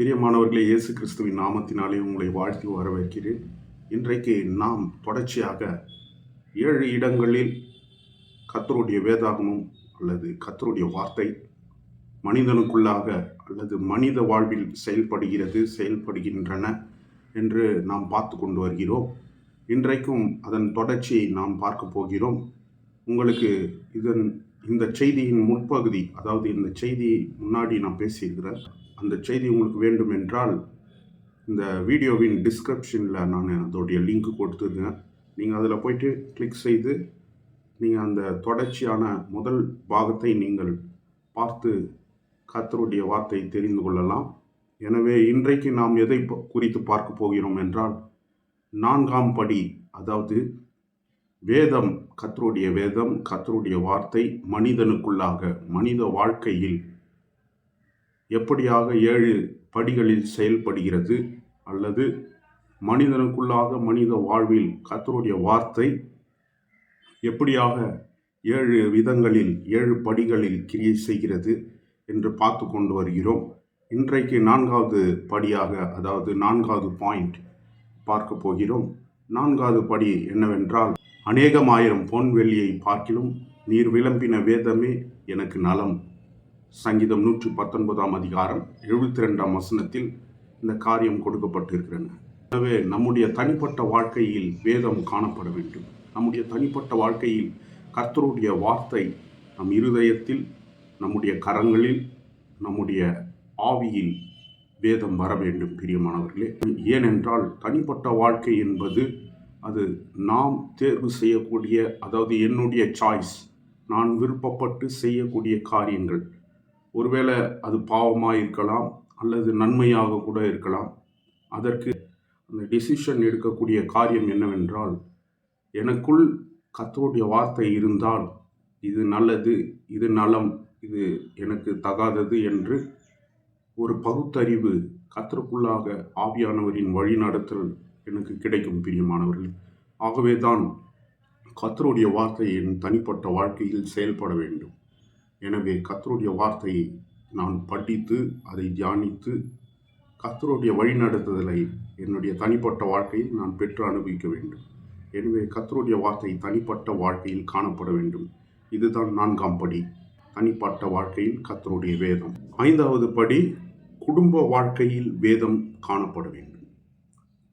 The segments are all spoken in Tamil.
பிரியமானவர்களே இயேசு கிறிஸ்துவின் நாமத்தினாலே உங்களை வாழ்த்தி வரவேற்கிறேன். இன்றைக்கு நாம் தொடர்ச்சியாக ஏழு இடங்களில் கத்தருடைய வேதாகமும் அல்லது கத்தருடைய வார்த்தை மனிதனுக்குள்ளாக அல்லது மனித வாழ்வில் செயல்படுகிறது செயல்படுகின்றன என்று நாம் பார்த்து கொண்டு வருகிறோம். இன்றைக்கும் அதன் தொடர்ச்சியை நாம் பார்க்க போகிறோம். உங்களுக்கு இதன் இந்த செய்தியின் முற்பகுதி அதாவது இந்த செய்தி முன்னாடி நான் பேசியிருக்கிறேன் அந்த செய்தி உங்களுக்கு வேண்டும் என்றால் இந்த வீடியோவின் டிஸ்கிரிப்ஷனில் நான் அதோடைய லிங்க் கொடுத்துருக்கேன். நீங்கள் அதில் போயிட்டு கிளிக் செய்து நீங்கள் அந்த தொடர்ச்சியான முதல் பாகத்தை நீங்கள் பார்த்து கத்தருடைய வார்த்தை தெரிந்து கொள்ளலாம். எனவே இன்றைக்கு நாம் எதை குறித்து பார்க்க போகிறோம் என்றால் நான்காம் படி அதாவது வேதம் கத்தருடைய வேதம் கத்தருடைய வார்த்தை மனிதனுக்குள்ளாக மனித வாழ்க்கையில் எப்படியாக ஏழு படிகளில் செயல்படுகிறது அல்லது மனிதனுக்குள்ளாக மனித வாழ்வில் கத்தருடைய வார்த்தை எப்படியாக ஏழு விதங்களில் ஏழு படிகளில் கிரியை செய்கிறது என்று பார்த்து கொண்டு வருகிறோம். இன்றைக்கு நான்காவது படியாக அதாவது நான்காவது பாயிண்ட் பார்க்க போகிறோம். நான்காவது படி என்னவென்றால் அநேகமாயிரம் பொன் வெள்ளியை பார்க்கிலும் நீர் விளம்பின வேதமே எனக்கு நலம். சங்கீதம் நூற்றி பத்தொன்பதாம் அதிகாரம் எழுபத்தி ரெண்டாம் வசனத்தில் இந்த காரியம் கொடுக்கப்பட்டிருக்கிறன எனவே நம்முடைய தனிப்பட்ட வாழ்க்கையில் வேதம் காணப்பட வேண்டும். நம்முடைய தனிப்பட்ட வாழ்க்கையில் கர்த்தருடைய வார்த்தை நம் இருதயத்தில் நம்முடைய கரங்களில் நம்முடைய ஆவியில் வேதம் வர வேண்டும் பிரியமானவர்களே. ஏனென்றால் தனிப்பட்ட வாழ்க்கை என்பது அது நாம் தேர்வு செய்யக்கூடிய அதாவது என்னுடைய சாய்ஸ் நான் விருப்பப்பட்டு செய்யக்கூடிய காரியங்கள். ஒருவேளை அது பாவமாக இருக்கலாம் அல்லது நன்மையாக கூட இருக்கலாம். அதற்கு அந்த டிசிஷன் எடுக்கக்கூடிய காரியம் என்னவென்றால் எனக்குள் கத்தோடைய வார்த்தை இருந்தால் இது நல்லது இது நலம் இது எனக்கு தகாதது என்று ஒரு பகுத்தறிவு கர்த்தருக்குள்ளாக ஆவியானவரின் வழிநடத்தல் எனக்கு கிடைக்கும் பிரியமானவர்கள். ஆகவே தான் கத்தருடைய வார்த்தை என் தனிப்பட்ட வாழ்க்கையில் செயல்பட வேண்டும். எனவே கத்தருடைய வார்த்தையை நான் படித்து அதை தியானித்து கத்தருடைய வழிநடத்துதலை என்னுடைய தனிப்பட்ட வாழ்க்கையில் நான் பெற்று அனுபவிக்க வேண்டும். எனவே கத்தருடைய வார்த்தை தனிப்பட்ட வாழ்க்கையில் காணப்பட வேண்டும். இதுதான் நான்காம் படி. தனிப்பட்ட வாழ்க்கையில் கத்தருடைய வேதம். ஐந்தாவது படி குடும்ப வாழ்க்கையில் வேதம் காணப்பட வேண்டும்.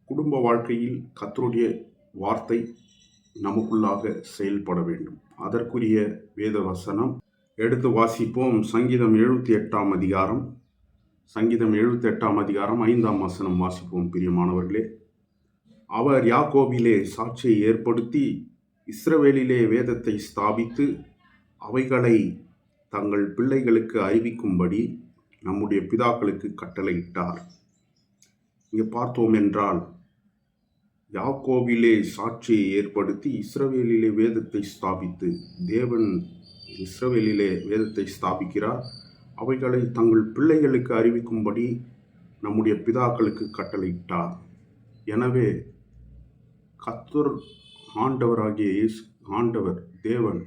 குடும்ப வாழ்க்கையில் கத்தருடைய வார்த்தை நமக்குள்ளாக செயல்பட வேண்டும். அதற்குரிய வேத வசனம் எடுத்து வாசிப்போம். சங்கீதம் எழுபத்தி எட்டாம் அதிகாரம். சங்கீதம் எழுபத்தி எட்டாம் அதிகாரம் ஐந்தாம் வசனம் வாசிப்போம். பிரியமானவர்களே அவர் யாக்கோபிலே சாட்சியை ஏற்படுத்தி இஸ்ரவேலிலே வேதத்தை ஸ்தாபித்து அவைகளை தங்கள் பிள்ளைகளுக்கு அறிவிக்கும்படி நம்முடைய பிதாக்களுக்கு கட்டளையிட்டார். இங்கே பார்த்தோம் என்றால் யாக்கோவிலே சாட்சியை ஏற்படுத்தி இஸ்ரவேலிலே வேதத்தை ஸ்தாபித்து தேவன் இஸ்ரவேலிலே வேதத்தை ஸ்தாபிக்கிறார். அவைகளை தங்கள் பிள்ளைகளுக்கு அறிவிக்கும்படி நம்முடைய பிதாக்களுக்கு கட்டளையிட்டார். எனவே கத்தர் ஆண்டவராகிய இயேசு ஆண்டவர் தேவன்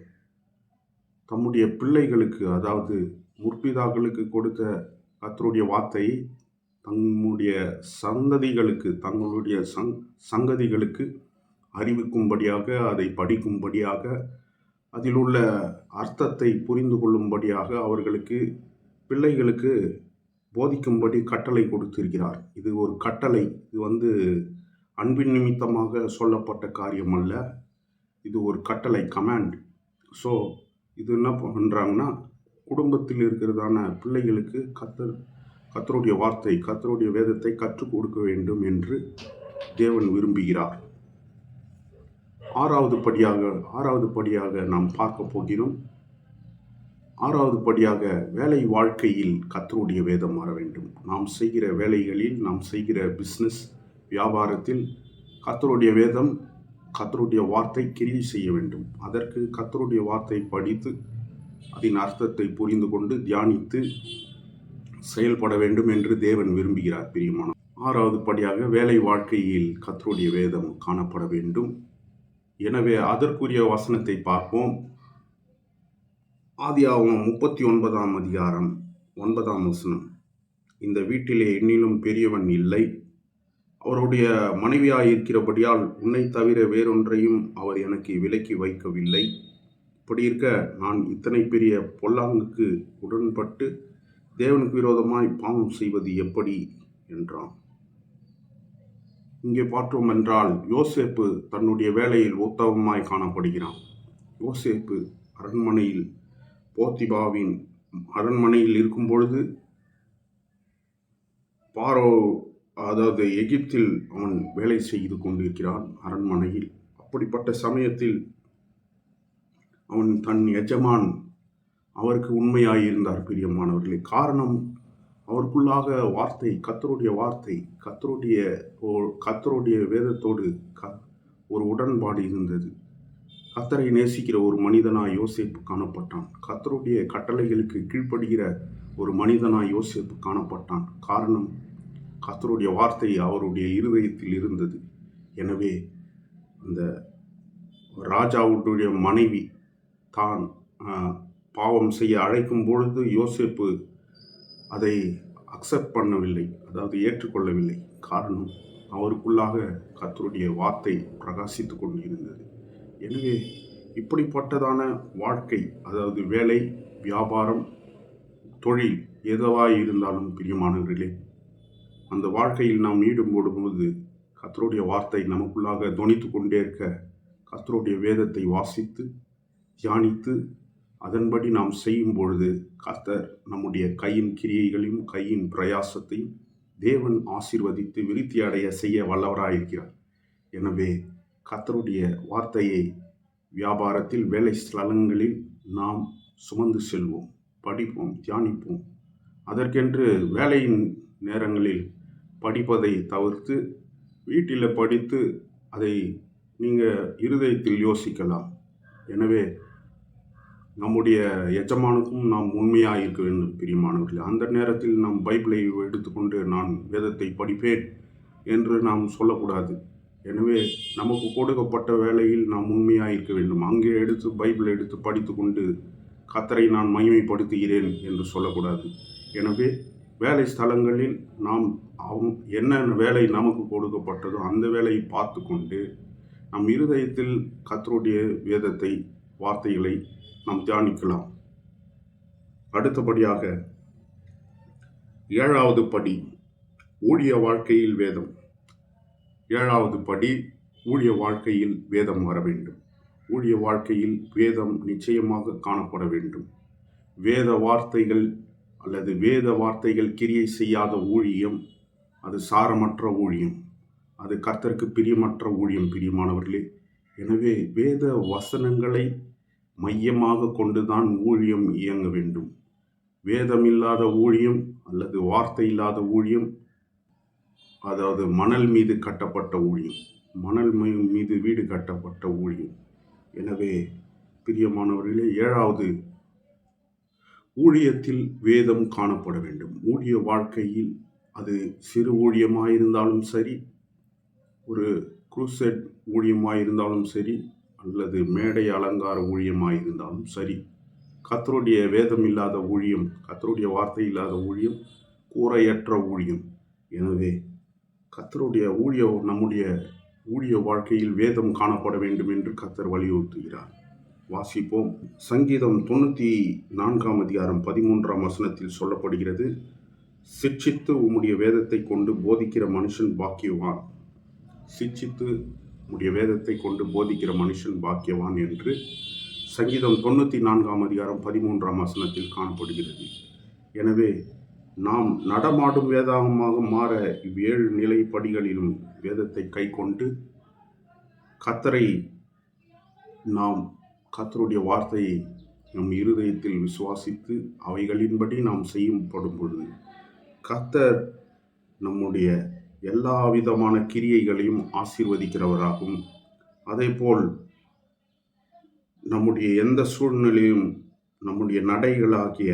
தம்முடைய பிள்ளைகளுக்கு அதாவது முற்பிதாக்களுக்கு கொடுத்த கத்தருடைய வார்த்தையை தம்முடைய சந்ததிகளுக்கு தங்களுடைய சங் சங்கதிகளுக்கு அறிவிக்கும்படியாக அதை படிக்கும்படியாக அதில் உள்ள அர்த்தத்தை புரிந்து கொள்ளும்படியாக அவர்களுக்கு பிள்ளைகளுக்கு போதிக்கும்படி கட்டளை கொடுத்திருக்கிறார். இது ஒரு கட்டளை. இது வந்து அன்பின் நிமித்தமாக சொல்லப்பட்ட காரியம் அல்ல இது ஒரு கட்டளை கமாண்ட். ஸோ இது என்ன பண்ணுறாங்கன்னா குடும்பத்தில் இருக்கிறதான பிள்ளைகளுக்கு கத்தர் கத்தருடைய வார்த்தை கத்தருடைய வேதத்தை கற்றுக் கொடுக்க வேண்டும் என்று தேவன் விரும்புகிறார். ஆறாவது படியாக ஆறாவது படியாக நாம் பார்க்க போகிறோம். ஆறாவது படியாக வேலை வாழ்க்கையில் கத்தருடைய வேதம் வர வேண்டும். நாம் செய்கிற வேலைகளில் நாம் செய்கிற பிஸ்னஸ் வியாபாரத்தில் கத்தருடைய வேதம் கத்தருடைய வார்த்தை கிரியை செய்ய வேண்டும். அதற்கு கத்தருடைய வார்த்தை படித்து அதன் அர்த்தத்தை புரிந்து கொண்டு தியானித்து செயல்பட வேண்டும் என்று தேவன் விரும்புகிறார் பிரியமான ஆறாவது படியாக வேலை வாழ்க்கையில் கத்தருடைய வேதம் காணப்பட வேண்டும். எனவே அதற்குரிய வசனத்தை பார்ப்போம். ஆதியாகமம் முப்பத்தி ஒன்பதாம் அதிகாரம் ஒன்பதாம் வசனம். இந்த வீட்டிலே எண்ணிலும் பெரியவன் இல்லை. அவருடைய மனைவியாக இருக்கிறபடியால் உன்னை தவிர வேறொன்றையும் அவர் எனக்கு விலக்கி வைக்கவில்லை. இப்படி இருக்க நான் இத்தனை பெரிய பொல்லாங்குக்கு உடன்பட்டு தேவனுக்கு விரோதமாய் பாவம் செய்வது எப்படி என்றான். இங்கே பார்த்தோம் என்றால் யோசேப்பு தன்னுடைய வேலையில் உத்தவமாய் காணப்படுகிறான். யோசேப்பு அரண்மனையில் போத்திபாவின் அரண்மனையில் இருக்கும் பொழுது பாரோ அதாவது எகிப்தில் அவன் வேலை செய்து கொண்டிருக்கிறான் அரண்மனையில். அப்படிப்பட்ட சமயத்தில் அவன் தன் எஜமான் அவருக்கு உண்மையாயிருந்தார் பிரியமானவர்களே காரணம் அவருக்குள்ளாக வார்த்தை கத்தருடைய வார்த்தை கத்தருடைய ஓ- கத்தருடைய வேதத்தோடு க ஒரு உடன்பாடு இருந்தது. கத்தரை நேசிக்கிற ஒரு மனிதனாய் யோசிப்பு காணப்பட்டான். கத்தருடைய கட்டளைகளுக்கு கீழ்ப்படுகிற ஒரு மனிதனாய் யோசிப்பு காணப்பட்டான். காரணம் கத்தருடைய வார்த்தை அவருடைய இருதயத்தில் இருந்தது. எனவே அந்த ராஜாவுடைய மனைவி தான் பாவம் செய்ய அழைக்கும் பொழுது யோசிப்பு அதை அக்செப்ட் பண்ணவில்லை. அதாவது ஏற்றுக்கொள்ளவில்லை. காரணம் அவருக்குள்ளாக கத்தருடைய வார்த்தை பிரகாசித்து கொண்டு இருந்தது எனவே இப்படிப்பட்டதான வாழ்க்கை அதாவது வேலை வியாபாரம் தொழில் எதுவாக இருந்தாலும் பிரியமானவர்களே அந்த வாழ்க்கையில் நாம் ஈடுபடும்போது கத்தருடைய வார்த்தை நமக்குள்ளாக துணித்து கொண்டே இருக்க கத்தருடைய வேதத்தை வாசித்து தியானித்து அதன்படி நாம் செய்யும் பொழுது கர்த்தர் நம்முடைய கையின் கிரியைகளையும் கையின் பிரயாசத்தையும் தேவன் ஆசீர்வதித்து விருத்தி அடைய செய்ய வல்லவராயிருக்கிறார். எனவே கர்த்தருடைய வார்த்தையை வியாபாரத்தில் வேலை ஸ்தலங்களில் நாம் சுமந்து செல்வோம் படிப்போம் தியானிப்போம். அதற்கென்று வேலையின் நேரங்களில் படிப்பதை தவிர்த்து வீட்டில் படித்து அதை நீங்கள் இருதயத்தில் யோசிக்கலாம். எனவே நம்முடைய எஜமானுக்கும் நாம் உண்மையாக இருக்க வேண்டும் பிரியமானவர்களே. அந்த நேரத்தில் நாம் பைபிளை எடுத்துக்கொண்டு நான் வேதத்தை படிப்பேன் என்று நாம் சொல்லக்கூடாது. எனவே நமக்கு கொடுக்கப்பட்ட வேலையில் நாம் உண்மையாக இருக்க வேண்டும். அங்கே எடுத்து பைபிளை எடுத்து படித்துக்கொண்டு கத்தரை நான் மகிமைப்படுத்துகிறேன் என்று சொல்லக்கூடாது. எனவே வேலை ஸ்தலங்களில் நாம் என்ன வேலை நமக்கு கொடுக்கப்பட்டதோ அந்த வேலையை பார்த்து கொண்டு நம் இருதயத்தில் கத்தருடைய வேதத்தை வார்த்தைகளை நாம் தியானிக்கலாம். அடுத்தபடியாக ஏழாவது படி ஊழிய வாழ்க்கையில் வேதம். ஏழாவது படி ஊழிய வாழ்க்கையில் வேதம் வர வேண்டும். ஊழிய வாழ்க்கையில் வேதம் நிச்சயமாக காணப்பட வேண்டும். வேத வார்த்தைகள் அல்லது வேத வார்த்தைகள் கிரியை செய்யாத ஊழியம் அது சாரமற்ற ஊழியம். அது கர்த்தருக்கு பிரியமற்ற ஊழியம் பிரியமானவர்களே. எனவே வேத வசனங்களை மையமாக கொண்டுதான் ஊழியம் இயங்க வேண்டும். வேதம் இல்லாத ஊழியம் அல்லது வார்த்தை இல்லாத ஊழியம் அதாவது மணல் மீது கட்டப்பட்ட ஊழியம் மணல் மீது வீடு கட்டப்பட்ட ஊழியம். எனவே பிரியமானவர்களே ஏழாவது ஊழியத்தில் வேதம் காணப்பட வேண்டும். ஊழிய வாழ்க்கையில் அது சிறு ஊழியமாக இருந்தாலும் சரி ஒரு குரூசெட் ஊழியமாயிருந்தாலும் சரி அல்லது மேடை அலங்கார ஊழியமாக இருந்தாலும் சரி கத்தருடைய வேதம் இல்லாத ஊழியம் கத்தருடைய வார்த்தை இல்லாத ஊழியம் கூரையற்ற ஊழியம். எனவே கத்தருடைய ஊழிய நம்முடைய ஊழிய வாழ்க்கையில் வேதம் காணப்பட வேண்டும் என்று கத்தர் வலியுறுத்துகிறார். வாசிப்போம். சங்கீதம் தொண்ணூற்றி நான்காம் அதிகாரம் பதிமூன்றாம் வசனத்தில் சொல்லப்படுகிறது சிட்சித்து உம்முடைய வேதத்தை கொண்டு போதிக்கிற மனுஷன் பாக்கியவான். சிட்சித்து உம்முடைய வேதத்தை கொண்டு போதிக்கிற மனுஷன் பாக்கியவான் என்று சங்கீதம் தொண்ணூற்றி நான்காம் அதிகாரம் பதிமூன்றாம் வசனத்தில் காணப்படுகிறது. எனவே நாம் நடமாடும் வேதாகமாக மாற இவ்வேழு நிலை படிகளிலும் வேதத்தை கை கொண்டு கத்தரை நாம் கத்தருடைய வார்த்தையை நம் இருதயத்தில் விசுவாசித்து அவைகளின்படி நாம் செய்யப்படும் பொழுது கத்தர் நம்முடைய எல்லா விதமான கிரியைகளையும் ஆசீர்வதிக்கிறவராகும். அதேபோல் நம்முடைய எந்த சூழ்நிலையும் நம்முடைய நடைகளாகிய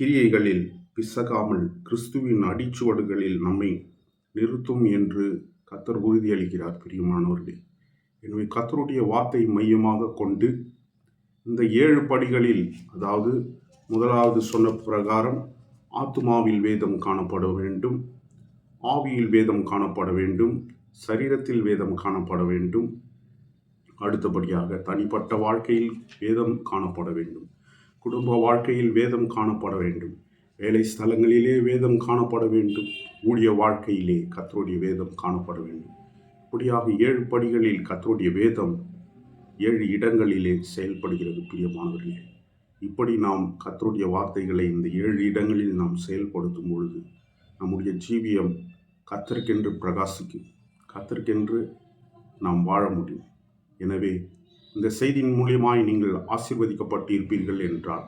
கிரியைகளில் பிசகாமல் கிறிஸ்துவின் அடிச்சுவடுகளில் நம்மை நிறுத்தும் என்று கத்தர் உறுதியளிக்கிறார் பிரியமானவர்களே. எனவே கத்தருடைய வார்த்தை மையமாக கொண்டு இந்த ஏழு படிகளில் அதாவது முதலாவது சொன்ன பிரகாரம் ஆத்துமாவில் வேதம் காணப்பட வேண்டும். ஆவியில் வேதம் காணப்பட வேண்டும் சரீரத்தில் வேதம் காணப்பட வேண்டும். அடுத்தபடியாக தனிப்பட்ட வாழ்க்கையில் வேதம் காணப்பட வேண்டும். குடும்ப வாழ்க்கையில் வேதம் காணப்பட வேண்டும். வேலை ஸ்தலங்களிலே வேதம் காணப்பட வேண்டும். ஊழிய வாழ்க்கையிலே கத்தருடைய வேதம் காணப்பட வேண்டும். இப்படியாக ஏழு படிகளில் கத்தருடைய வேதம் ஏழு இடங்களிலே செயல்படுகிறது பிரியமானவர்களே. இப்படி நாம் கத்தருடைய வார்த்தைகளை இந்த ஏழு இடங்களில் நாம் செயல்படுத்தும் பொழுது நம்முடைய ஜீவியம் கத்தருக்கென்று பிரகாசிக்கும். கத்தருக்கென்று நாம் வாழ முடியும். எனவே இந்த செய்தியின் மூலியமாய் நீங்கள் ஆசிர்வதிக்கப்பட்டு இருப்பீர்கள் என்றால்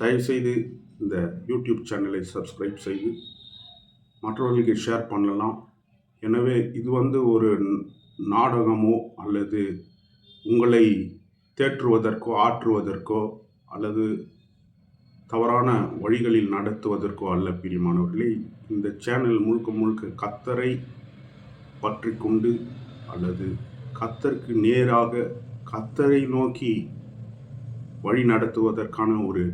தயவுசெய்து இந்த யூடியூப் சேனலை சப்ஸ்கிரைப் செய்து மற்றவர்களுக்கு ஷேர் பண்ணலாம். எனவே இது வந்து ஒரு நாடகமோ அல்லது உங்களை தேற்றுவதற்கோ ஆற்றுவதற்கோ அல்லது தவறான வழிகளில் நடத்துவதற்கோ அல்ல பிரியமானவர்களே. இந்த சேனல் முழுக்க முழுக்க கத்தரை பற்றி கொண்டு அல்லது கத்தருக்கு நேராக கத்தரை நோக்கி வழி நடத்துவதற்கான ஒரு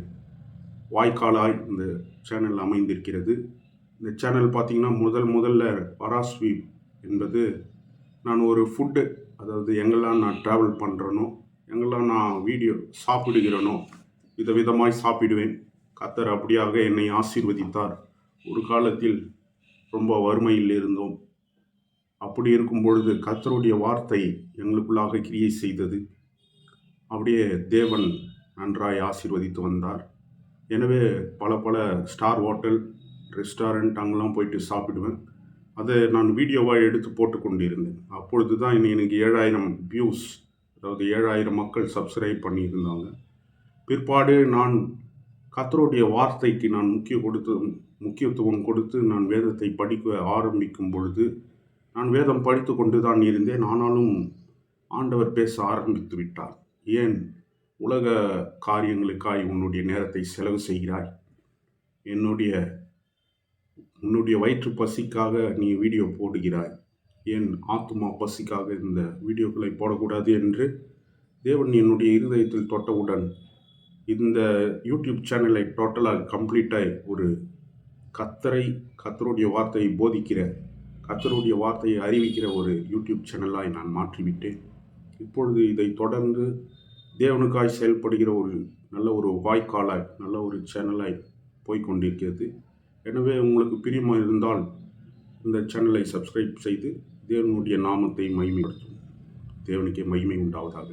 வாய்க்காலாய் இந்த சேனல் அமைந்திருக்கிறது. இந்த சேனல் பார்த்திங்கன்னா முதல் முதல்ல வராஸ்வீப் என்பது நான் ஒரு ஃபுட்டு அதாவது எங்கெல்லாம் நான் ட்ராவல் பண்ணுறேனோ எங்கெல்லாம் நான் வீடியோ சாப்பிடுகிறேனோ விதவிதமாய் சாப்பிடுவேன். கத்தர் அப்படியாக என்னை ஆசீர்வதித்தார். ஒரு காலத்தில் ரொம்ப வறுமையில் இருந்தோம். அப்படி இருக்கும் பொழுது கத்தருடைய வார்த்தை எங்களுக்குள்ளாக கிரியை செய்தது. அப்படியே தேவன் நன்றாய் ஆசீர்வதித்து வந்தார். எனவே பல பல ஸ்டார் ஹோட்டல் ரெஸ்டாரண்ட் அங்கெல்லாம் போயிட்டு சாப்பிடுவேன். அதை நான் வீடியோவாக எடுத்து போட்டு கொண்டிருந்தேன். அப்பொழுது தான் எனக்கு ஏழாயிரம் வியூஸ் அதாவது ஏழாயிரம் மக்கள் சப்ஸ்கிரைப் பண்ணியிருந்தாங்க. பிற்பாடு நான் கத்தருடைய வார்த்தைக்கு நான் முக்கிய கொடுத்து முக்கியத்துவம் கொடுத்து நான் வேதத்தை படிக்க ஆரம்பிக்கும் பொழுது நான் வேதம் படித்து கொண்டு தான் இருந்தேன். ஆனாலும் ஆண்டவர் பேச ஆரம்பித்து விட்டார். ஏன்? உலக காரியங்களுக்காய் உன்னுடைய நேரத்தை செலவு செய்கிறாய். என்னுடைய உன்னுடைய வயிற்று பசிக்காக நீ வீடியோ போடுகிறாய். ஏன்? ஆத்துமா பசிக்காக இந்த வீடியோக்களை போடக்கூடாது என்று தேவன் என்னுடைய இருதயத்தில் தொட்டவுடன் இந்த யூடியூப் சேனலை டோட்டலாக கம்ப்ளீட்டாக ஒரு கத்தரை கத்தருடைய வார்த்தையை போதிக்கிற கத்தருடைய வார்த்தையை அறிவிக்கிற ஒரு யூடியூப் சேனலாக நான் மாற்றிவிட்டேன். இப்பொழுது இதை தொடர்ந்து தேவனுக்காய் செயல்படுகிற ஒரு நல்ல ஒரு வாய்க்காலாய் நல்ல ஒரு சேனலாய் போய்கொண்டிருக்கிறது எனவே உங்களுக்கு பிரியமாக இருந்தால் இந்த சேனலை சப்ஸ்கிரைப் செய்து தேவனுடைய நாமத்தை மகிமைப்படுத்தும் தேவனுக்கே மகிமை உண்டாவதாக.